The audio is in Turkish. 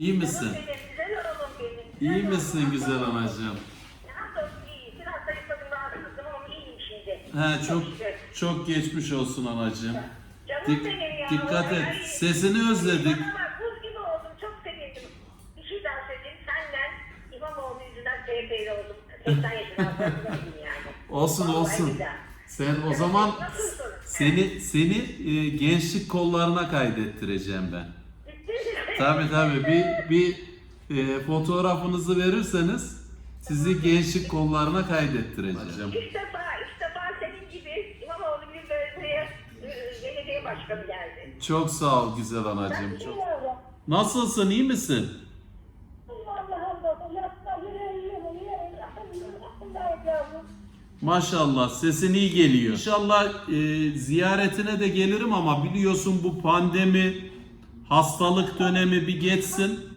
İyi misin? Canım benim, güzel oğlum benim. İyi misin güzel anacığım? Hamdolsun iyi. Biraz zayıfladım rahatsızdım ama iyiyim şimdi. He çok şükür. çok geçmiş olsun anacığım. Canım Dik- benim ya. dikkat et. Ay, Sesini özledik. Bana bak buz gibi oldum. Çok sevindim. Bir şey daha söyleyeyim. Senden İmamoğlu yüzünden CHP'li oldum. 80 yaşından sonra yani. Olsun Vallahi olsun. güzel. Sen o zaman Nasılsın? seni seni e, gençlik kollarına kaydettireceğim ben. Tabii tabii bir bir e, fotoğrafınızı verirseniz sizi gençlik kollarına kaydettireceğim. İlk defa, ilk defa senin gibi İmamoğlu böyle buraya e, belediye başkanı geldi. Çok sağ ol güzel anacığım. Çok. Nasılsın iyi misin? Maşallah sesin iyi geliyor. İnşallah e, ziyaretine de gelirim ama biliyorsun bu pandemi hastalık dönemi bir geçsin.